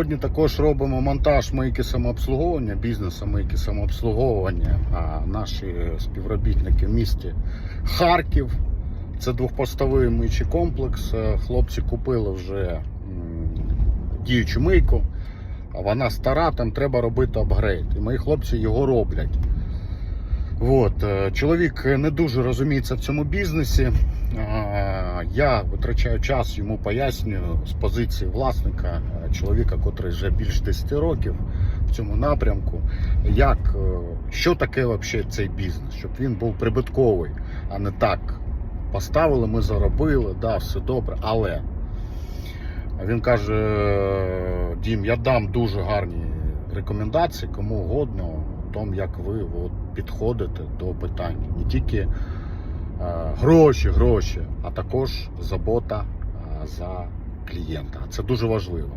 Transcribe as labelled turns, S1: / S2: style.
S1: Сьогодні також робимо монтаж мийки самообслуговування, бізнесу мийки самообслуговування. А наші співробітники в місті Харків. Це двохпостовий мийчий комплекс. Хлопці купили вже діючу мийку, а вона стара, там треба робити апгрейд. І мої хлопці його роблять. От, е, чоловік не дуже розуміється в цьому бізнесі. Я витрачаю час, йому пояснюю з позиції власника, е, чоловіка, котрий вже більш 10 років в цьому напрямку, як, е, що таке взагалі цей бізнес, щоб він був прибутковий, а не так. Поставили, ми заробили, да, все добре, але він каже: Дім, я дам дуже гарні рекомендації кому угодно, в тому, як ви от, підходите до питань. Не тільки е, гроші, гроші, а також забота е, за клієнта. Це дуже важливо.